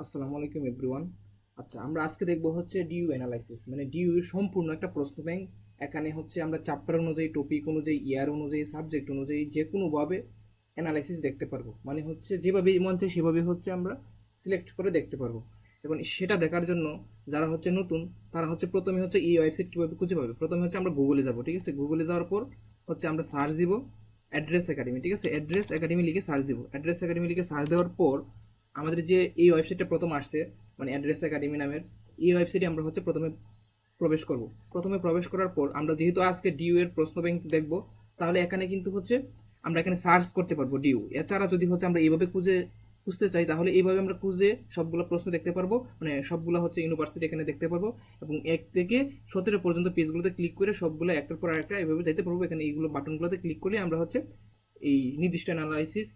আসসালামু আলাইকুম এভরিওয়ান আচ্ছা আমরা আজকে দেখব হচ্ছে ডিউ অ্যানালাইসিস মানে ডিউ সম্পূর্ণ একটা প্রশ্ন ব্যাংক এখানে হচ্ছে আমরা চ্যাপ্টার অনুযায়ী টপিক অনুযায়ী ইয়ার অনুযায়ী সাবজেক্ট অনুযায়ী যে কোনোভাবে অ্যানালাইসিস দেখতে পারব। মানে হচ্ছে যেভাবে মন চায় সেভাবে হচ্ছে আমরা সিলেক্ট করে দেখতে পারব। এবং সেটা দেখার জন্য যারা হচ্ছে নতুন, তারা হচ্ছে প্রথমে হচ্ছে এই ওয়েবসাইট কীভাবে খুঁজে পাবে? প্রথমে হচ্ছে আমরা গুগলে যাব, ঠিক আছে? গুগলে যাওয়ার পর হচ্ছে আমরা সার্চ দিব অ্যাড্রেস একাডেমি ঠিক আছে? অ্যাড্রেস একাডেমি লিখে সার্চ দিব। অ্যাড্রেস একাডেমি লিখে সার্চ দেওয়ার পর আমাদের যে এই ওয়েবসাইটটা প্রথম আসছে মানে অ্যাড্রেস একাডেমি নামের, এই ওয়েবসাইটে আমরা হচ্ছে প্রথমে প্রবেশ করব। প্রথমে প্রবেশ করার পর আমরা যেহেতু আজকে ডিউ এর প্রশ্ন ব্যাংক দেখব, তাহলে এখানে কিন্তু হচ্ছে আমরা এখানে সার্চ করতে পারব ডিউ এছাড়া যদি হচ্ছে আমরা এইভাবে খুঁজে, খুঁজতে চাই, তাহলে এইভাবে আমরা খুঁজে সবগুলো প্রশ্ন দেখতে পারব মানে সবগুলো হচ্ছে ইউনিভার্সিটি এখানে দেখতে পারব এবং এক থেকে সতেরো পর্যন্ত পেজগুলোতে ক্লিক করে সবগুলো একটার পর একটা এইভাবে যেতে পারব। এখানে এইগুলো বাটনগুলোতে ক্লিক করলে আমরা হচ্ছে এই নির্দিষ্ট অ্যানালাইসিস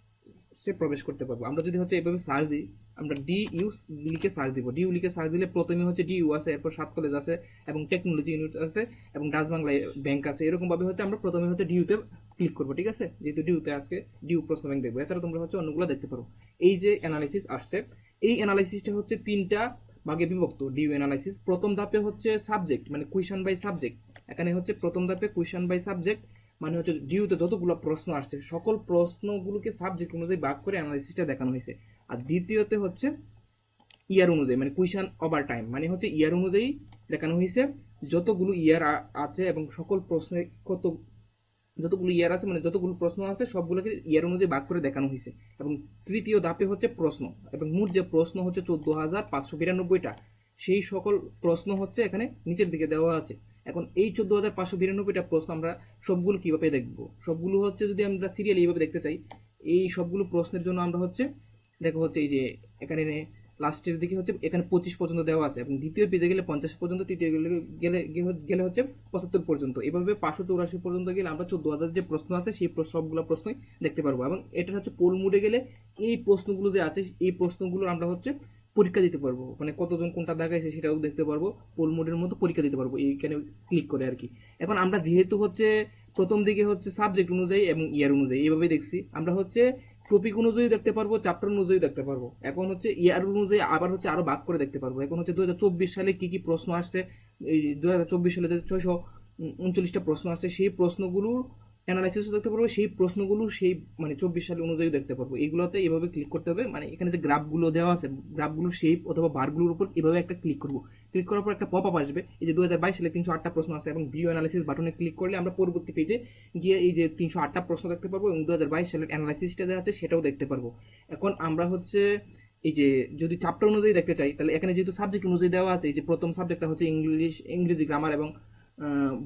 সে প্রবেশ করতে পারব। আমরা যদি হচ্ছে এভাবে সার্চ দিই, আমরা ডি ইউ লিখে সার্চ দিব। ডি ইউ লিখে সার্চ দিলে প্রথমে হচ্ছে ডি ইউ আছে, এরপর সাত কলেজ আছে, এবং টেকনোলজি ইউনিট আছে, এবং ডাচ বাংলা ব্যাংক আছে। এরকমভাবে হচ্ছে আমরা প্রথমে হচ্ছে ডিউতে ক্লিক করব, ঠিক আছে? যেহেতু ডিউতে আজকে ডিউ প্রশ্ন ব্যাংক দেখব। এছাড়া তোমরা হচ্ছে অন্যগুলো দেখতে পারো। এই যে অ্যানালাইসিস আসছে, এই অ্যানালাইসিসটা হচ্ছে তিনটা ভাগে বিভক্ত ডিউ অ্যানালাইসিস প্রথম ধাপে হচ্ছে সাবজেক্ট মানে কুয়েশন বাই সাবজেক্ট এখানে হচ্ছে প্রথম ধাপে কুয়েশন বাই সাবজেক্ট মানে হচ্ছে ডিউতে যতগুলো প্রশ্ন আসছে, সকল প্রশ্নগুলোকে সাবজেক্ট অনুযায়ী ভাগ করে অ্যানালাইসিসটা দেখানো হয়েছে। আর দ্বিতীয়তে হচ্ছে ইয়ার অনুযায়ী মানে কুইশন ওভার টাইম মানে হচ্ছে ইয়ার অনুযায়ী দেখানো হয়েছে যতগুলো ইয়ার আছে এবং সকল প্রশ্নের কত, যতগুলো ইয়ার আছে মানে যতগুলো প্রশ্ন আছে, সবগুলোকে ইয়ার অনুযায়ী ভাগ করে দেখানো হয়েছে। এবং তৃতীয় ধাপে হচ্ছে প্রশ্ন, এবং মোট যে প্রশ্ন হচ্ছে চোদ্দ হাজার পাঁচশো বিরানব্বইটা, সেই সকল প্রশ্ন হচ্ছে এখানে নিচের দিকে দেওয়া আছে। এখন এই চোদ্দ হাজার পাঁচশো বিরানব্বইটা প্রশ্ন আমরা সবগুলো কীভাবে দেখব? সবগুলো হচ্ছে যদি আমরা সিরিয়াল এইভাবে দেখতে চাই, এই সবগুলো প্রশ্নের জন্য আমরা হচ্ছে, দেখো হচ্ছে এই যে এখানে লাস্টের দিকে হচ্ছে এখানে পঁচিশ পর্যন্ত দেওয়া আছে এবং দ্বিতীয় পেজে গেলে পঞ্চাশ পর্যন্ত, তৃতীয় গেলে গেলে গেলে হচ্ছে পঁচাত্তর পর্যন্ত। এভাবে পাঁচশো চৌরাশি পর্যন্ত গেলে আমরা চোদ্দ হাজার যে প্রশ্ন আছে সেই সবগুলো প্রশ্নই দেখতে পারব এবং এটা হচ্ছে পোল মুডে গেলে এই প্রশ্নগুলো যে আছে, এই প্রশ্নগুলো আমরা হচ্ছে পরীক্ষা দিতে পারব। মানে কতজন কোনটা দেখাইছে সেটাও দেখতে পারব। পোল মোডের মতো পরীক্ষা দিতে পারব। এইখানে ক্লিক করে আর কি। এখন আমরা যেহেতু হচ্ছে প্রথম দিকে হচ্ছে সাবজেক্ট অনুযায়ী এবং ইয়ার অনুযায়ী এইভাবে দেখছি। আমরা হচ্ছে টপিক অনুযায়ী দেখতে পারব চ্যাপ্টার অনুযায়ী দেখতে পারব। এখন হচ্ছে ইয়ার অনুযায়ী আবার হচ্ছে আরও ভাগ করে দেখতে পারব। এখন হচ্ছে দু হাজার চব্বিশ সালে কি কি প্রশ্ন আসছে, এই দু হাজার চব্বিশ সালে ছয়শো উনচল্লিশটা প্রশ্ন আসছে, সেই প্রশ্নগুলোর অ্যানালাইসিসও দেখতে পারব, সেই প্রশ্নগুলো সেই মানে চব্বিশ সাল অনুযায়ী দেখতে পারব। এইগুলোতে এভাবে ক্লিক করতে হবে মানে এখানে যে গ্রাফগুলো দেওয়া আছে গ্রাফগুলোর শেপ অথবা বারগুলোর উপর এভাবে একটা ক্লিক করব। ক্লিক করার পর একটা পপ আপ আসবে, এই যে দু হাজার বাইশ সালে তিনশো আটটা প্রশ্ন আছে এবং ভিউ অ্যানালাইসিস বাটনে ক্লিক করলে আমরা পরবর্তী পেজে গিয়ে এই যে তিনশো আটটা প্রশ্ন দেখতে পারব এবং দু হাজার বাইশ সালের অ্যানালাইসিসটা যে আছে সেটাও দেখতে পারব। এখন আমরা হচ্ছে এই যে যদি চ্যাপ্টার অনুযায়ী দেখতে চাই, তাহলে এখানে যেহেতু সাবজেক্ট অনুযায়ী দেওয়া আছে, এই যে প্রথম সাবজেক্টটা হচ্ছে ইংলিশ ইংরেজি গ্রামার এবং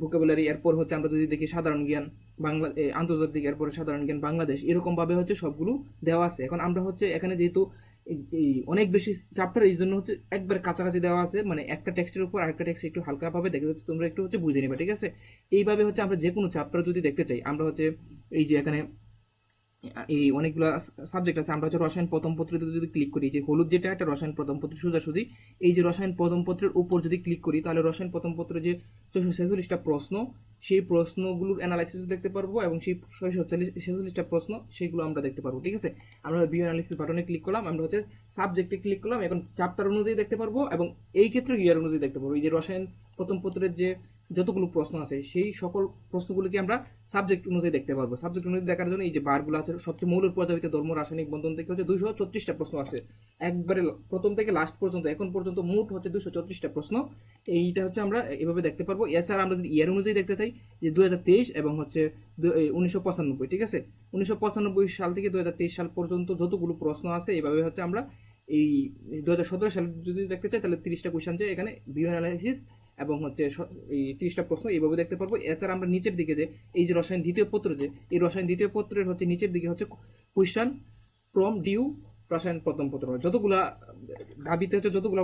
ভোকাবুলারি এরপর হচ্ছে আমরা যদি দেখি সাধারণ জ্ঞান, বাংলা আন্তর্জাতিক এরপরে সাধারণ জ্ঞান, বাংলাদেশ, এরকমভাবে হচ্ছে সবগুলো দেওয়া আছে। এখন আমরা হচ্ছে এখানে যেহেতু অনেক বেশি চাপটার এই জন্য হচ্ছে একবার কাছাকাছি দেওয়া আছে মানে একটা টেক্সটের উপর আরেকটা টেক্সট একটু হালকাভাবে দেখে যাচ্ছে তোমরা একটু হচ্ছে বুঝে নেবে, ঠিক আছে? এইভাবে হচ্ছে আমরা যে কোনো চাপটা যদি দেখতে চাই, আমরা হচ্ছে এই যে এখানে এই অনেকগুলো সাবজেক্ট আছে। আমরা হচ্ছে রসায়ন প্রথম পত্রিতে যদি ক্লিক করি যে হলুদ যেটা একটা রসায়ন প্রথম পত্র, সোজাসুজি। এই যে রসায়ন প্রথম পত্রের উপর যদি ক্লিক করি, তাহলে রসায়ন প্রথম পত্রে যে ছয়শো ছেচল্লিশটা প্রশ্ন, সেই প্রশ্নগুলোর অ্যানালাইসিস দেখতে পারব এবং সেই ছয়শো ছেচল্লিশটা প্রশ্ন, সেগুলো আমরা দেখতে পারব, ঠিক আছে? আমরা ভিউ অ্যানালিসিস বাটনে ক্লিক করলাম, আমরা হচ্ছে সাবজেক্টে ক্লিক করলাম, এখন চ্যাপ্টার অনুযায়ী দেখতে পারব এবং এই ক্ষেত্রে ইয়ার অনুযায়ী দেখতে পারব। এই যে রসায়ন প্রথম পত্রের যে যতগুলো প্রশ্ন আছে, সেই সকল প্রশ্নগুলোকে আমরা সাবজেক্ট অনুযায়ী দেখতে পারব। সাবজেক্ট অনুযায়ী দেখার জন্য এই যে বারগুলো আছে, সবচেয়ে মৌলের প্রজাতিতে ধর্ম, রাসায়নিক বন্ধন থেকে হচ্ছে দুশো ছত্রিশটা প্রশ্ন আছে একবারে প্রথম থেকে লাস্ট পর্যন্ত, এখন পর্যন্ত মোট হচ্ছে দুশো চৌত্রিশটা প্রশ্ন। এইটা হচ্ছে আমরা এভাবে দেখতে পারব। এছাড়া আমরা যদি ইয়ার অনুযায়ী দেখতে চাই, যে দু হাজার তেইশ এবং হচ্ছে উনিশশো পঁচানব্বই, ঠিক আছে? উনিশশো পঁচানব্বই সাল থেকে দু হাজার তেইশ সাল পর্যন্ত যতগুলো প্রশ্ন আছে এইভাবে হচ্ছে আমরা এই দু সালে যদি দেখতে চাই, তাহলে তিরিশটা কোয়েশ্চেন চাই এখানে ভিউ অ্যানালাইসিস এবং হচ্ছে এই তিরিশটা প্রশ্ন এইভাবে দেখতে পারব। এছাড়া আমরা নিচের দিকে যে, এই যে রসায়ন দ্বিতীয় পত্র যে, এই রসায়ন দ্বিতীয় পত্রের হচ্ছে নিচের দিকে হচ্ছে কোয়েশ্চেন ফ্রম ডিউ রসায়ন প্রথম পত্র। যতগুলা দাবিতে হচ্ছে যতগুলো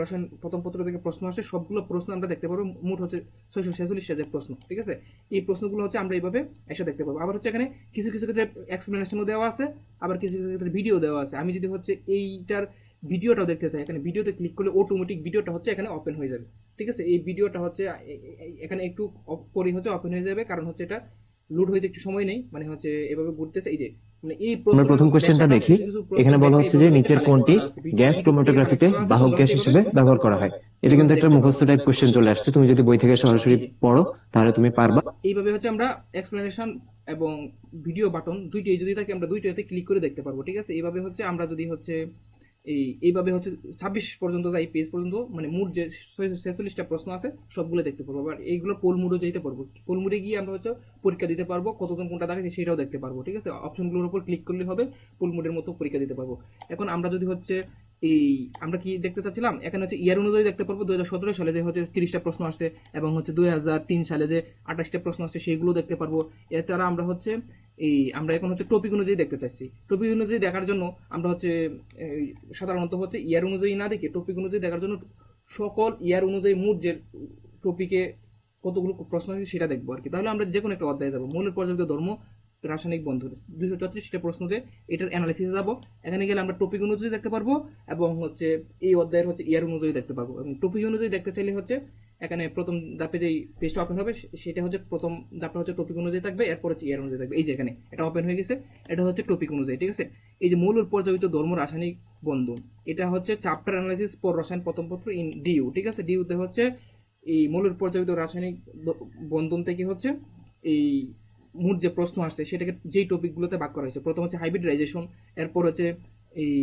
রসায়ন প্রথম পত্র থেকে প্রশ্ন আসে, সবগুলো প্রশ্ন আমরা দেখতে পারব। মোট হচ্ছে ছয়শো ছেচল্লিশটা যে প্রশ্ন, ঠিক আছে? এই প্রশ্নগুলো হচ্ছে আমরা এইভাবে এসে দেখতে পাবো আবার হচ্ছে এখানে কিছু কিছু ক্ষেত্রে এক্সপ্লেনেশনও দেওয়া আছে, আবার কিছু কিছু ক্ষেত্রে ভিডিও দেওয়া আছে। আমি যদি হচ্ছে এইটার ভিডিওটাও দেখতে চাই, এখানে ভিডিওতে ক্লিক করলে অটোমেটিক ভিডিওটা হচ্ছে এখানে ওপেন হয়ে যাবে। ঠিক আছে? এই ভিডিওটা হচ্ছে এখানে একটু অফ করি হচ্ছে ওপেন হয়ে যাবে কারণ হচ্ছে এটা লোড হইতে একটু সময় নেই মানে হচ্ছে এভাবে ঘুরতেছে। এই যে মানে এই আমরা প্রথম কোশ্চেনটা দেখি। এখানে বলা হচ্ছে যে নিচের কোনটি গ্যাস ক্রোমাটোগ্রাফিতে বাহক গ্যাস হিসেবে ব্যবহার করা হয়। এটা কিন্তু একটা মুখস্থ টাইপ কোশ্চেন চলে আসছে। তুমি যদি বই থেকে সরাসরি পড়ো তাহলে তুমি পারবা। এইভাবে হচ্ছে আমরা এক্সপ্লেনেশন এবং ভিডিও বাটন দুইটাই যদি থাকে আমরা দুইটাতে ক্লিক করে দেখতে পারব ঠিক আছে? এইভাবে হচ্ছে আমরা যদি হচ্ছে এই, এইভাবে হচ্ছে ছাব্বিশ পর্যন্ত যাই পেজ পর্যন্ত মানে মোট যে ছেচল্লিশটা প্রশ্ন আছে, সবগুলো দেখতে পারব। আর এইগুলো পোলমুড়ে যেতে পারব? পোলমুড়ে গিয়ে আমরা হচ্ছে পরীক্ষা দিতে পারব, কতজন কোনটা দেখাচ্ছে সেটাও দেখতে পারব, ঠিক আছে? অপশনগুলোর উপর ক্লিক করলে হবে পোলমুড়ের মতো পরীক্ষা দিতে পারব। এখন আমরা যদি হচ্ছে এই, আমরা কি দেখতে চাচ্ছিলাম? এখানে হচ্ছে ইয়ার অনুযায়ী দেখতে পারব দুই হাজার সতেরো সালে যে হচ্ছে তিরিশটা প্রশ্ন আসছে এবং হচ্ছে দুই হাজার তিন সালে যে আঠাশটা প্রশ্ন আসছে সেইগুলো দেখতে পারব। এছাড়া আমরা হচ্ছে এই, আমরা এখন হচ্ছে টপিক অনুযায়ী দেখতে চাচ্ছি। টপিক অনুযায়ী দেখার জন্য আমরা হচ্ছে সাধারণত হচ্ছে ইয়ার অনুযায়ী না দেখে টপিক অনুযায়ী দেখার জন্য সকল ইয়ার অনুযায়ী মোট যে টপিকে কতগুলো প্রশ্ন আছে সেটা দেখব আর কি। তাহলে আমরা যে কোনো একটা অধ্যায়ে যাব। মৌলের পর্যাপ্ত ধর্ম রাসায়নিক বন্ধন। দুশো চৌত্রিশটা প্রশ্ন যে এটার অ্যানালিসিসে যাব। এখানে গেলে আমরা টপিক অনুযায়ী দেখতে পারব এবং হচ্ছে এই অধ্যায়ের হচ্ছে ইয়ার অনুযায়ী দেখতে পারব। এবং টপিক অনুযায়ী দেখতে চাইলে হচ্ছে এখানে প্রথম ধাপে যেই পেজটা ওপেন হবে সেটা হচ্ছে প্রথম ধাপটা হচ্ছে টপিক অনুযায়ী থাকবে, এরপর হচ্ছে ইয়ার অনুযায়ী থাকবে। এই যে এখানে এটা ওপেন হয়ে গেছে, এটা হচ্ছে টপিক অনুযায়ী, ঠিক আছে? এই যে মূল পর্যায়িত ধর্ম রাসায়নিক বন্ধন, এটা হচ্ছে চ্যাপ্টার অ্যানালাইসিস পর রসায়ন প্রথম পত্র ইন ডিউ ঠিক আছে? ডিউতে হচ্ছে এই মূল পর্যায়িত রাসায়নিক বন্ধন থেকে হচ্ছে এই মোট যে প্রশ্ন আসছে, সেটাকে যেই টপিকগুলোতে ভাগ করা হয়েছে। প্রথম হচ্ছে হাইব্রিডাইজেশন এরপর হচ্ছে এই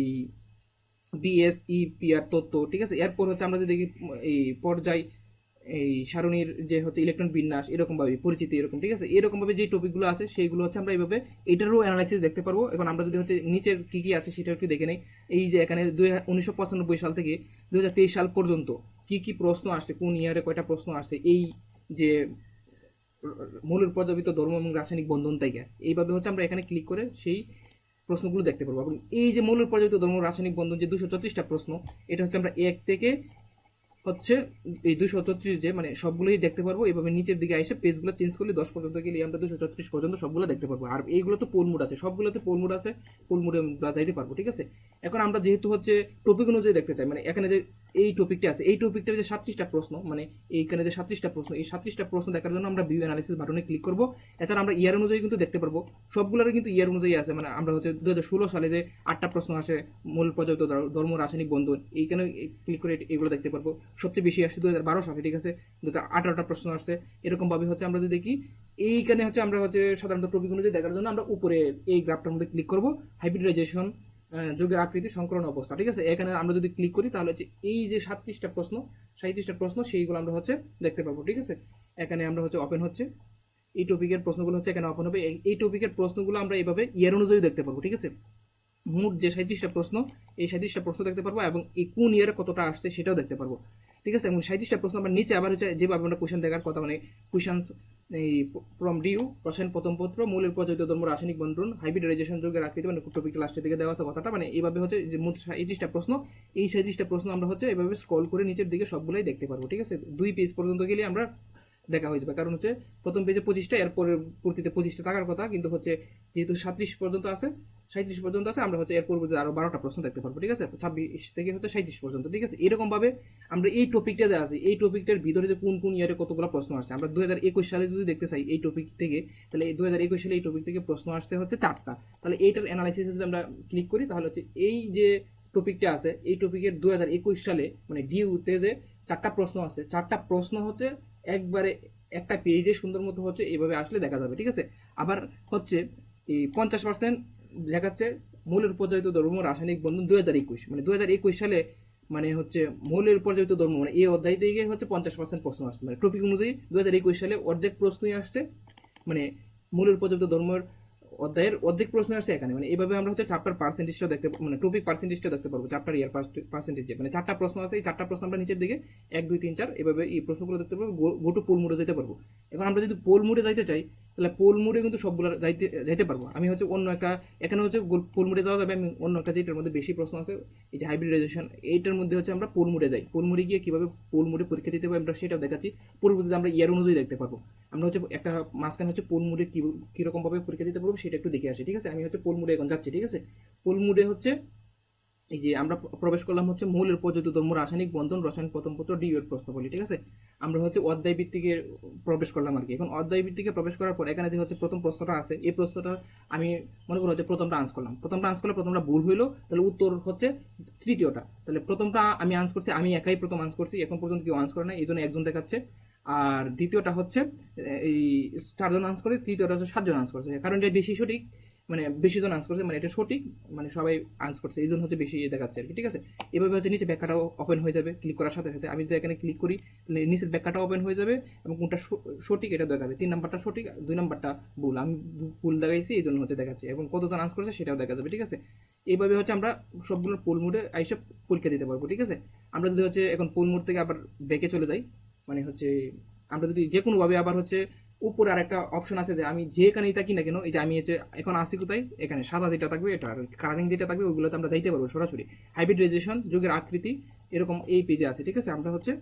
বিএসই পিআর তত্ত্ব, ঠিক আছে? এরপর হচ্ছে আমরা যদি দেখি, এই পর্যায়, এই সারণীর যে হচ্ছে ইলেকট্রন বিন্যাস এরকমভাবে পরিচিতি এরকম, ঠিক আছে? এরকমভাবে যে টপিকগুলো আছে, সেইগুলো হচ্ছে আমরা এইভাবে এটারও অ্যানালাইসিস দেখতে পারব। এবং আমরা যদি হচ্ছে নিচের কী কী আছে সেটা একটু দেখে নেই। এই যে এখানে দুই উনিশশো পঁচানব্বই সাল থেকে দু হাজার তেইশ সাল পর্যন্ত কি কি প্রশ্ন আসছে, কোন ইয়ারে কয়টা প্রশ্ন আসছে, এই যে মৌলের প্রজাপিত ধর্ম এবং রাসায়নিক বন্ধন থেকে। এইভাবে হচ্ছে আমরা এখানে ক্লিক করে সেই প্রশ্নগুলো দেখতে পারব। এবং এই যে মৌলের প্রজাপিত ধর্ম, রাসায়নিক বন্ধন যে দুশো চৌত্রিশটা প্রশ্ন, এটা হচ্ছে আমরা এক থেকে হচ্ছে এই দুশো চৌত্রিশ যে মানে সবগুলোই দেখতে পারব। এভাবে নিচের দিকে এসে পেজগুলো চেঞ্জ করলে দশ পর্যন্ত গেলে আমরা দুশো চৌত্রিশ পর্যন্ত সবগুলো দেখতে পারব। আর এইগুলো তো পোলমুড আছে, সবগুলোতে পোলমুড আছে পোলমুডে আমরা যাইতে পারব, ঠিক আছে? এখন আমরা যেহেতু হচ্ছে টপিক অনুযায়ী দেখতে চাই মানে এখানে যে এই টপিকটা আছে। এই টপিকটার যে সাতত্রিশটা প্রশ্ন মানে এইখানে যে সাতত্রিশটা প্রশ্ন, এই সাতত্রিশটা প্রশ্ন দেখার জন্য আমরা ভিউ অ্যানালিসিস বাটনে ক্লিক করব। এছাড়া আমরা ইয়ার অনুযায়ী কিন্তু দেখতে পারব। সবগুলোরই কিন্তু ইয়ার অনুযায়ী আছে। মানে আমরা হচ্ছে দু হাজার ষোলো সালে যে আটটা প্রশ্ন আসে, মূল পর্যাপ্ত ধর্ম, রাসায়নিক বন্ধন, এইখানে ক্লিক করে এগুলো দেখতে পারব। সবচেয়ে বেশি আসছে দু হাজার বারো সালে, ঠিক আছে? দু হাজার আঠারোটা প্রশ্ন আসছে। এরকমভাবে হচ্ছে আমরা যদি দেখি, এইখানে হচ্ছে আমরা হচ্ছে সাধারণত টপিক অনুযায়ী দেখার জন্য আমরা উপরে এই গ্রাফটার মধ্যে ক্লিক করব। হাইব্রিডাইজেশন যুগের আকৃতি সংকলন অবস্থা, ঠিক আছে? এখানে আমরা যদি ক্লিক করি, তাহলে হচ্ছে এই যে সাতত্রিশটা প্রশ্ন সাঁত্রিশটা প্রশ্ন, সেইগুলো আমরা হচ্ছে দেখতে পারব ঠিক আছে? এখানে আমরা হচ্ছে ওপেন হচ্ছে। এই টপিকের প্রশ্নগুলো হচ্ছে এখানে ওপেন হবে। এই- টপিকের প্রশ্নগুলো আমরা এইভাবে ইয়ার অনুযায়ী দেখতে পাবো, ঠিক আছে? মোট যে সাঁত্রিশটা প্রশ্ন, এই সাঁত্রিশটা প্রশ্ন দেখতে পারব এবং এই কোন ইয়ারে কতটা আসছে সেটাও দেখতে পারব, ঠিক আছে? এবং সাঁত্রিশটা প্রশ্ন আমরা নিচে আবার হচ্ছে যেভাবে আমরা কোশ্চেন দেখার কথা মানে কোশ্চেন এই ফ্রম ডিউ রসায়ন প্রথম পত্র মূলের প্রচলিত ধর্ম, রাসায়নিক বন্ধন হাইব্রিডাইজেশন যুগের আকৃতি মানে টপিকটা লাস্টের দিকে দেওয়া আছে কথাটা মানে এইভাবে হচ্ছে যে মোট সাঁত্রিশটা প্রশ্ন, এই সাঁত্রিশটা প্রশ্ন আমরা হচ্ছে এভাবে স্ক্রল করে নিচের দিকে সবগুলোই দেখতে পারব, ঠিক আছে? দুই পেজ পর্যন্ত গেলে আমরা দেখা হয়ে যাবে, কারণ হচ্ছে প্রথম পেজে পঁচিশটা, এর পরবর্তীতে পঁচিশটা থাকার কথা, কিন্তু হচ্ছে যেহেতু সাতত্রিশ পর্যন্ত আছে সাঁত্রিশ পর্যন্ত আছে, আমরা হচ্ছে এর পরবর্তীতে আরও বারোটা প্রশ্ন দেখতে পারব, ঠিক আছে? ছাব্বিশ থেকে হচ্ছে সাঁত্রিশ পর্যন্ত, ঠিক আছে? এরকম ভাবে আমরা এই টপিকটা যে আছে, এই টপিকটার ভিতরে যে কোন কোন ইয়ারে কতগুলো প্রশ্ন আসছে, আমরা দু হাজার একুশ সালে যদি দেখতে চাই এই টপিক থেকে, তাহলে দুই হাজার একুশ সালে এই টপিক থেকে প্রশ্ন আসছে হচ্ছে চারটা। তাহলে এইটার অ্যানালাইসিস যদি আমরা ক্লিক করি, তাহলে হচ্ছে এই যে টপিকটা আছে, এই টপিকের দুই হাজার একুশ সালে মানে ডিউতে যে চারটা প্রশ্ন আছে চারটা প্রশ্ন হচ্ছে একবারে একটা পেজে সুন্দর মতো হচ্ছে এইভাবে আসলে দেখা যাবে, ঠিক আছে? আবার হচ্ছে এই পঞ্চাশ পার্সেন্ট দেখাচ্ছে মৌলের উপজাত ধর্ম রাসায়নিক বন্ধন দু হাজার একুশ। মানে দু হাজার একুশ সালে মানে হচ্ছে মৌলের উপজাত ধর্ম মানে এই অধ্যায় থেকে হচ্ছে পঞ্চাশ পার্সেন্ট প্রশ্ন আসছে। মানে টপিক অনুযায়ী দু হাজার একুশ সালে অর্ধেক প্রশ্নই আসছে মানে মৌলের উপজাত ধর্মের অধ্যায়ের অর্ধেক প্রশ্ন আসছে এখানে। মানে এইভাবে আমরা হচ্ছে চারটার পার্সেন্টেজটা দেখতে মানে টপিক পার্সেন্টেজটা দেখতে পারব চারটার ইয়ার পার্সেন্টেজ মানে চারটা প্রশ্ন আছে, এই চারটা প্রশ্ন আমরা নিচের দিকে এক, দুই, তিন, চার এভাবে এই প্রশ্নগুলো দেখতে পারব, গো টু পোল মোডে যেতে পারব। এখন আমরা যদি পোল মোডে যাইতে চাই তাহলে পোল মোডে কিন্তু সবগুলো যাইতে যাইতে পারব আমি হচ্ছে অন্য একটা, এখানে হচ্ছে পোল মোডে যাওয়া যাবে, আমি অন্য একটা যেটার মধ্যে বেশি প্রশ্ন আছে, এই যে হাইব্রিডাইজেশন এইটার মধ্যে হচ্ছে আমরা পোল মোডে যাই। পোল মোডে গিয়ে কীভাবে পোল মোডে পরীক্ষা দিতে পারব আমরা সেটাও দেখাচ্ছি। পরবর্তীতে আমরা ইয়ার অনুযায়ী দেখতে পারব। আমরা হচ্ছে একটা মাঝখানে হচ্ছে পোল মোডে কি কীরকম ভাবে পরীক্ষা দিতে পারব সেটা একটু দেখে আসি, ঠিক আছে? আমি হচ্ছে পোল মোডে এখন যাচ্ছি, ঠিক আছে? পোল মোডে হচ্ছে এই যে আমরা প্রবেশ করলাম হচ্ছে মৌলের প্রযোজিত ধর্ম, রাসায়নিক বন্ধন, রসায়ন প্রথমপত্র ডি এর প্রশ্নবলী ঠিক আছে? আমরা হচ্ছে অধ্যায় ভিত্তিকে প্রবেশ করলাম আর কি। এখন অধ্যায় ভিত্তিকে প্রবেশ করার পর এখানে যে হচ্ছে প্রথম প্রশ্নটা আছে, এই প্রশ্নটা আমি মনে করি হচ্ছে প্রথমটা আনস করলাম। প্রথমটা আনস করলে প্রথমটা ভুল হইল, তাহলে উত্তর হচ্ছে তৃতীয়টা। তাহলে প্রথমটা আমি আনস করছি, আমি একাই প্রথম আনস করছি, এখন পর্যন্ত কেউ আনস করে না এই জন্য একজন দেখাচ্ছে। আর দ্বিতীয়টা হচ্ছে, এই চারজন আনস করে, তৃতীয়টা হচ্ছে সাতজন আনস করছে। কারণ এটা বেশি সঠিক মানে বেশি জন আনস করছে মানে এটা সঠিক মানে সবাই আনস করছে, এই জন্য হচ্ছে বেশি ইয়ে দেখাচ্ছে আর কি, ঠিক আছে? এভাবে হচ্ছে নিচে ব্যাখ্যাটাও ওপেন হয়ে যাবে ক্লিক করার সাথে সাথে। আমি যদি এখানে ক্লিক করি, তাহলে নিচের ব্যাখ্যাটা ওপেন হয়ে যাবে এবং কোনটা সঠিক এটা দেখাবে। তিন নাম্বারটা সঠিক, দুই নাম্বারটা ভুল। আমি ভুল দেখাইছি, এই জন্য হচ্ছে দেখাচ্ছে। এবং কতজন আনস করছে সেটাও দেখা যাবে, ঠিক আছে? এইভাবে হচ্ছে আমরা সবগুলোর পোল মুডে আইসে পরীক্ষা দিতে পারব, ঠিক আছে? আমরা যদি হচ্ছে এখন পোল মুড থেকে আবার ব্যাকে চলে যাই মানে হচ্ছে আমরা যদি যে কোনোভাবে আবার হচ্ছে উপরে আর একটা অপশন আছে যে আমি যেখানেই থাকি না কেন, এই যে আমি হচ্ছে এখন আসি কোথায়? এখানে সাদা যেটা থাকবে, এটা আর কালারিং যেটা থাকবে, ওইগুলোতে আমরা যাইতে পারব সরাসরি। হাইব্রিডাইজেশন যুগের আকৃতি, এরকম এই পেজে আছে, ঠিক আছে? আমরা হচ্ছে,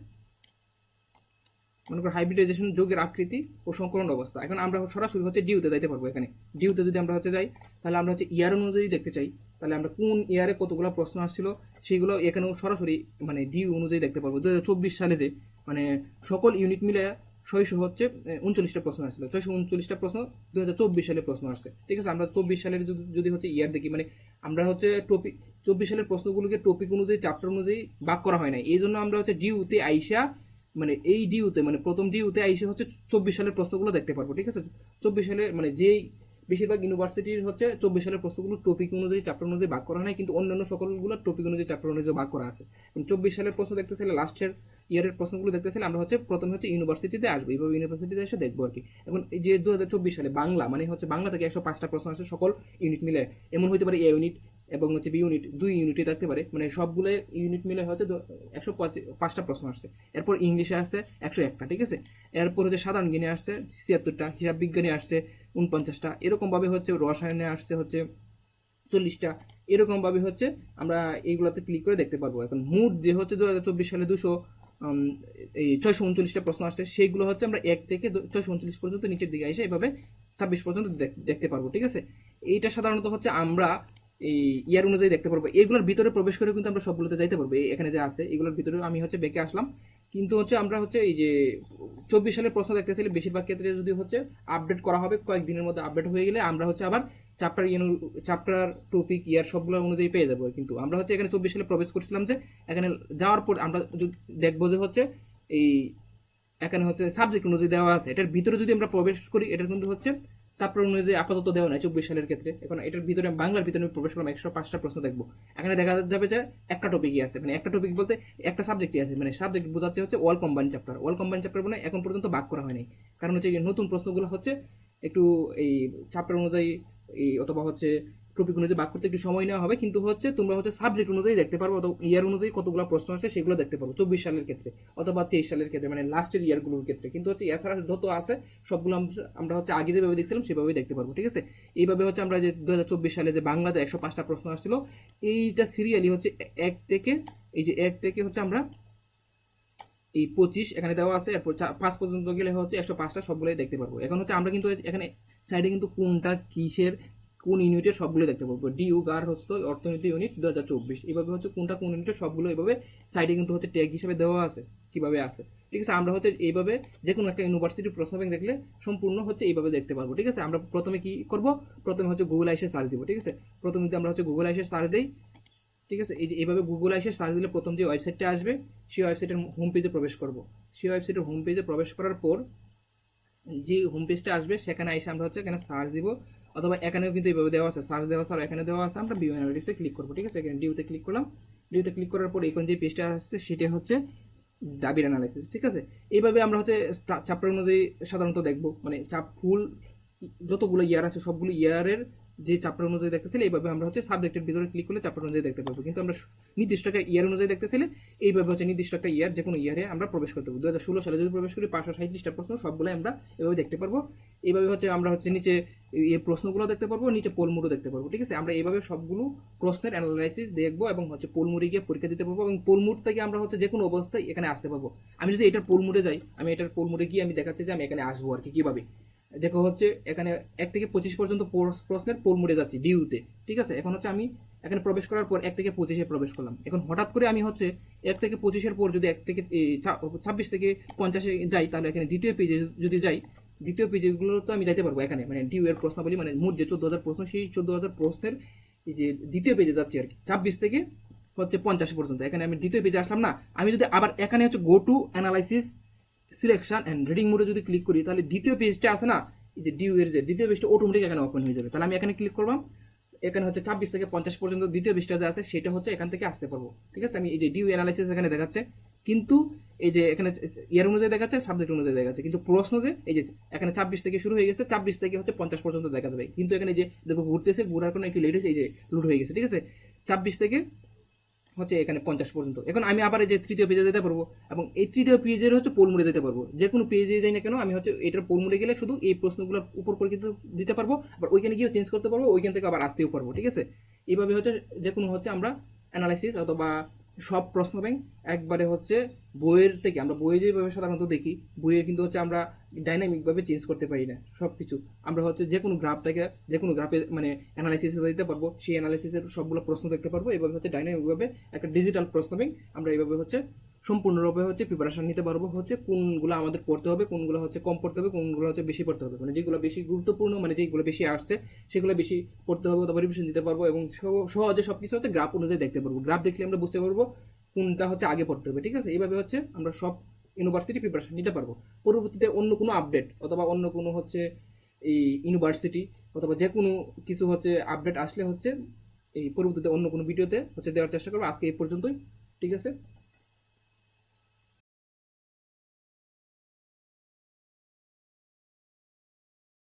মনে করো হাইব্রিডাইজেশন যুগের আকৃতি ও সংকলন অবস্থা। এখন আমরা সরাসরি হচ্ছে ডিউতে যাইতে পারব এখানে। ডিউতে যদি আমরা হচ্ছে যাই, তাহলে আমরা হচ্ছে ইয়ার অনুযায়ী দেখতে চাই। তাহলে আমরা কোন ইয়ারে কতগুলো প্রশ্ন আসছিল, সেগুলো এখানেও সরাসরি মানে ডিউ অনুযায়ী দেখতে পারব। দুহাজার চব্বিশ সালে যে মানে সকল ইউনিট মিলে ছয়শো হচ্ছে উনচল্লিশটা প্রশ্ন আসছিল। ছয়শো উনচল্লিশটা প্রশ্ন দু হাজার চব্বিশ সালে প্রশ্ন আসছে। ঠিক আছে, আমরা চব্বিশ সালের যদি হচ্ছে ইয়ার দেখি মানে আমরা হচ্ছে টপিক চব্বিশ সালের প্রশ্নগুলোকে টপিক অনুযায়ী, চ্যাপ্টার অনুযায়ী ভাগ করা হয় না এই জন্য আমরা হচ্ছে ডিউতে আইসা মানে এই ডিউতে মানে প্রথম ডিউতে আইসা হচ্ছে চব্বিশ সালের প্রশ্নগুলো দেখতে পারব। ঠিক আছে, চব্বিশ সালের মানে যেই বেশিরভাগ ইউনিভার্সিটির হচ্ছে চব্বিশ সালের প্রশ্নগুলো টপিক অনুযায়ী চ্যাপ্টার অনুযায়ী ভাগ করা হয় কিন্তু অন্যান্য সকলগুলো টপিক অনুযায়ী চ্যাপ্টার অনুযায়ী ভাগ করা আছে। চব্বিশ সালের প্রশ্ন দেখতে চাইলে লাস্টের ইয়ারের প্রশ্নগুলো দেখতে চাইলে আমরা হচ্ছে প্রথমে হচ্ছে ইউনিভার্সিটিতে আসব, এইভাবে ইউনিভার্সিটিতে এসে দেখব আর কি। এখন যে দু হাজার চব্বিশ সালে বাংলা মানে হচ্ছে বাংলা থেকে একশো পাঁচটা প্রশ্ন আছে সকল ইউনিট মিলে। এমন হতে পারে এ ইউনিট এবং হচ্ছে বি ইউনিট দুই ইউনিটে থাকতে পারে। মানে সবগুলো ইউনিট মিলে হচ্ছে একশো পাঁচটা প্রশ্ন আসছে। এরপর ইংলিশে আসছে একশো একটা, ঠিক আছে? এরপর হচ্ছে সাধারণ জ্ঞানে আসছে ছিয়াত্তরটা, হিসাব বিজ্ঞানে আসছে উনপঞ্চাশটা। এরকমভাবে হচ্ছে রসায়নে আসছে হচ্ছে চল্লিশটা। এরকমভাবে হচ্ছে আমরা এইগুলোতে ক্লিক করে দেখতে পারব। এখন মোট যে হচ্ছে দু হাজার চব্বিশ সালে দুশো এই ছয়শো উনচল্লিশটা প্রশ্ন আসছে, সেইগুলো হচ্ছে আমরা এক থেকে ছয়শো উনচল্লিশ পর্যন্ত নিচের দিকে এসে এভাবে ছাব্বিশ পর্যন্ত দেখ- দেখতে পারব, ঠিক আছে? এইটা সাধারণত হচ্ছে আমরা এই ইয়ার অনুযায়ী দেখতে পারব। এগুলোর ভিতরে প্রবেশ করে কিন্তু আমরা সবগুলোতে যাইতে পারব এখানে যে আছে, এগুলোর ভিতরে আমি হচ্ছে বেঁকে আসলাম। কিন্তু হচ্ছে আমরা হচ্ছে এই যে চব্বিশ সালের প্রশ্ন দেখতে দেখতেছিলি বেশিরভাগ ক্ষেত্রে যদি হচ্ছে আপডেট করা হবে, কয়েকদিনের মধ্যে আপডেট হয়ে গেলে আমরা হচ্ছে আবার চ্যাপ্টার চ্যাপ্টার টপিক ইয়ার সবগুলো অনুযায়ী পেয়ে যাব কিন্তু। আমরা হচ্ছে এখানে চব্বিশ সালে প্রবেশ করছিলাম যে এখানে যাওয়ার পর আমরা দেখব যে হচ্ছে এই এখানে হচ্ছে সাবজেক্ট অনুযায়ী দেওয়া আছে, এটার ভিতরে যদি আমরা প্রবেশ করি, এটার কিন্তু হচ্ছে চ্যাপ্টার অনুযায়ী আপাতত দেওয়া নাই, চব্বিশ সালের ক্ষেত্রে, এখন এটার ভিতরে বাংলার ভিতরে আমি প্রবেশ করলাম একশো পাঁচটা প্রশ্ন দেখব। এখানে দেখা যাবে যে একটা টপিকই আছে মানে একটা টপিক বলতে একটা সাবজেক্টই আছে মানে সাবজেক্ট বোঝাচ্ছে হচ্ছে all combine chapter all combine chapter মানে এখন পর্যন্ত ভাগ করা হয়নি। কারণ হচ্ছে নতুন প্রশ্নগুলো হচ্ছে একটু এই চ্যাপ্টার অনুযায়ী এই অথবা হচ্ছে টপিক অনুযায়ী বাক করতে একটু সময় নেওয়া হবে, কিন্তু হচ্ছে তোমরা হচ্ছে সাবজেক্ট অনুযায়ী দেখতে পারব অথবা ইয়ার অনুযায়ী কতগুলো প্রশ্ন আছে সেগুলো দেখতে পারব চব্বিশ সালের ক্ষেত্রে অথবা তেইশ সালের ক্ষেত্রে মানে লাস্টের ইয়ারগুলোর ক্ষেত্রে। কিন্তু হচ্ছে এছাড়া যত আছে, সবগুলো আমরা- হচ্ছে আগে যেভাবে দেখছিলাম সেভাবেই দেখতে পারব, ঠিক আছে? এইভাবে হচ্ছে আমরা যে দু হাজার চব্বিশ সালে যে বাংলাতে একশো পাঁচটা প্রশ্ন আসছিল, এইটা সিরিয়ালি হচ্ছে এক থেকে, এই যে এক থেকে হচ্ছে আমরা এই পঁচিশ এখানে দেওয়া আছে, এরপর পাঁচ পর্যন্ত গেলে হচ্ছে একশো পাঁচটা সবগুলোই দেখতে পারব। এখন হচ্ছে আমরা কিন্তু এখানে সাইডে কিন্তু কোনটা কিসের কোন ইউনিটের সবগুলো দেখতে পারব ডিউ গার হচ্ছে অর্থনীতি ইউনিট দু হাজার চব্বিশ। এইভাবে হচ্ছে কোনটা কোন ইউনিটের সবগুলো এইভাবে সাইডে কিন্তু হচ্ছে ট্যাগ হিসেবে দেওয়া আছে, কীভাবে আছে। ঠিক আছে, আমরা হচ্ছে এইভাবে যে কোনো একটা ইউনিভার্সিটির ব্যাংক দেখলে সম্পূর্ণ হচ্ছে এইভাবে দেখতে পারব। ঠিক আছে, আমরা প্রথমে কি করব? প্রথমে হচ্ছে গুগল আইসে সার্চ দিব, ঠিক আছে? প্রথমে যদি আমরা হচ্ছে গুগল আইসে সার্চ দিই, ঠিক আছে? এই যে এইভাবে গুগল আইসে সার্চ দিলে প্রথম যে ওয়েবসাইটটা আসবে, সেই ওয়েবসাইটের হোম পেজে প্রবেশ করব। সেই ওয়েবসাইটের হোম পেজে প্রবেশ করার পর, যে হোম পেজটা আসবে, সেখানে এসে আমরা হচ্ছে এখানে সার্চ দিব। অথবা এখানেও কিন্তু এইভাবে দেওয়া আছে সার্চ দেওয়া আছে, আর এখানে দেওয়া আছে। আমরা বিও অ্যানালিটিক্সে ক্লিক করব, ঠিক আছে? এখানে ডিউতে ক্লিক করলাম। ডিউতে ক্লিক করার পর এখন যে পেজটা আসছে সেটা হচ্ছে দাবির অ্যানালাইসিস ঠিক আছে? এইভাবে আমরা হচ্ছে চাপটার অনুযায়ী সাধারণত দেখব। মানে চাপ ফুল যতগুলো ইয়ার আছে, সবগুলো ইয়ারের যে চ্যাপ্টার অনুযায়ী দেখতেছিলে, এইভাবে আমরা হচ্ছে সাবজেক্টের ভিতরে ক্লিক করলে চ্যাপ্টার অনুযায়ী দেখতে পাবো। কিন্তু আমরা নির্দিষ্ট একটা ইয়ার অনুযায়ী দেখতেছিলে, এইভাবে হচ্ছে নির্দিষ্ট একটা ইয়ার যে কোনো ইয়ারে আমরা প্রবেশ করতে পারব। দু হাজার ষোলো সালে যদি প্রবেশ করি, পাঁচশো সাঁত্রিশটা প্রশ্ন, সবগুলো আমরা এভাবে দেখতে পারব। এইভাবে হচ্ছে আমরা হচ্ছে নিচে এই প্রশ্নগুলো দেখতে পারব, নিচে পোলমুড়ও দেখতে পারব, ঠিক আছে? আমরা এইভাবে সবগুলো প্রশ্নের অ্যানালাইসিস দেখব এবং হচ্ছে পোলমুড়ে গিয়ে পরীক্ষা দিতে পারব এবং পোলমুড় থেকে আমরা হচ্ছে যে কোনো অবস্থায় এখানে আসতে পারব। আমি যদি এটার পোলমুড়ে যাই, আমি এটার পোলমুড়ে গিয়ে আমি দেখাচ্ছি যে আমি এখানে আসব আর কি, কীভাবে? দেখো হচ্ছে এখানে এক থেকে পঁচিশ পর্যন্ত প্রশ্নের পোলমুড়ে যাচ্ছি ডিউতে ঠিক আছে? এখন হচ্ছে আমি এখানে প্রবেশ করার পর এক থেকে পঁচিশে প্রবেশ করলাম। এখন হঠাৎ করে আমি হচ্ছে এক থেকে পঁচিশের পর যদি এক থেকে ছাব্বিশ থেকে পঞ্চাশে যাই, তাহলে এখানে দ্বিতীয় পেজে যদি যাই, দ্বিতীয় পেজগুলো তো আমি যাইতে পারব এখানে। মানে ডিউ এর প্রশ্নাবলী মানে মোট যে চোদ্দ হাজার প্রশ্ন, সেই চোদ্দ হাজার প্রশ্নের এই যে দ্বিতীয় পেজে যাচ্ছি আর কি, ছাব্বিশ থেকে হচ্ছে পঞ্চাশ পর্যন্ত। এখানে আমি দ্বিতীয় পেজে আসলাম না, আমি যদি আবার এখানে হচ্ছে go to analysis selection and reading মোডে যদি ক্লিক করি, তাহলে দ্বিতীয় পেজটা আছে না? যে ডিউ এর যে, দ্বিতীয় পেজটা অটোমেটিক এখানে ওপেন হয়ে যাবে। তাহলে আমি এখানে ক্লিক করলাম। এখানে হচ্ছে ছাব্বিশ থেকে পঞ্চাশ পর্যন্ত দ্বিতীয় পেজটা যে আছে, সেটা হচ্ছে এখান থেকে আসতে পারব। ঠিক আছে? আমি এই যে ডিউ অ্যানালাইসিস এখানে দেখাচ্ছে। কিন্তু এই যে এখানে ইয়ার অনুযায়ী দেখাচ্ছে সাবজেক্ট অনুযায়ী দেখাচ্ছে। কিন্তু প্রশ্ন যে, এই যে এখানে ছাব্বিশ থেকে শুরু হয়ে গেছে, ছাব্বিশ থেকে হচ্ছে পঞ্চাশ পর্যন্ত দেখা যাবে। কিন্তু এখানে যে, দেখো ঘুরতেছে, ঘুরার কোনো একটু লেট হয়েছে এই যে লুট হয়ে গেছে। ঠিক আছে? ছাব্বিশ থেকে হচ্ছে এখানে পঞ্চাশ পর্যন্ত। এখন আমি আবার যে তৃতীয় পেজে যেতে পারব এবং এই তৃতীয় পেজের হচ্ছে পোলমুড়ে যেতে পারব। যে কোনো পেজে যাই না কেন, আমি হচ্ছে এটার পোলমুড়ে গেলে শুধু এই প্রশ্নগুলোর উপর কিন্তু দিতে পারব। আবার ওইখানে গিয়েও চেঞ্জ করতে পারব, ওইখান থেকে আবার আসতেও পারব, ঠিক আছে? এইভাবে হচ্ছে যে কোনো হচ্ছে আমরা অ্যানালাইসিস অথবা সব প্রশ্ন ব্যাংক একবারে হচ্ছে বইয়ের থেকে, আমরা বইয়ে যেভাবে সাধারণত দেখি, বইয়ে কিন্তু হচ্ছে আমরা ডাইনামিকভাবে চেঞ্জ করতে পারি না সব কিছু আমরা হচ্ছে যে কোনো গ্রাফটাকে যে কোনো গ্রাফে মানে অ্যানালাইসিসে দিতে পারব, সেই অ্যানালাইসিসের সবগুলো প্রশ্ন দেখতে পারব। এভাবে হচ্ছে ডাইনামিকভাবে একটা ডিজিটাল প্রশ্ন ব্যাংক আমরা এইভাবে হচ্ছে সম্পূর্ণরূপে হচ্ছে প্রিপারেশন নিতে পারব। হচ্ছে কোনগুলো আমাদের পড়তে হবে, কোনগুলো হচ্ছে কম পড়তে হবে, কোনগুলো হচ্ছে বেশি পড়তে হবে। মানে যেগুলো বেশি গুরুত্বপূর্ণ মানে যেগুলো বেশি আসছে, সেগুলো বেশি পড়তে হবে অথবা রিভিশন দিতে পারব এবং সহজে সব কিছু হচ্ছে গ্রাফ অনুযায়ী দেখতে পারব। গ্রাফ দেখলে আমরা বুঝতে পারব কোনটা হচ্ছে আগে পড়তে হবে, ঠিক আছে? এইভাবে হচ্ছে আমরা সব ইউনিভার্সিটি প্রিপারেশন নিতে পারব। পরবর্তীতে অন্য কোনো আপডেট অথবা অন্য কোনো হচ্ছে এই ইউনিভার্সিটি অথবা যে কোনো কিছু হচ্ছে আপডেট আসলে হচ্ছে এই পরবর্তীতে অন্য কোনো ভিডিওতে হচ্ছে দেওয়ার চেষ্টা করব। আজকে এই পর্যন্তই, ঠিক আছে?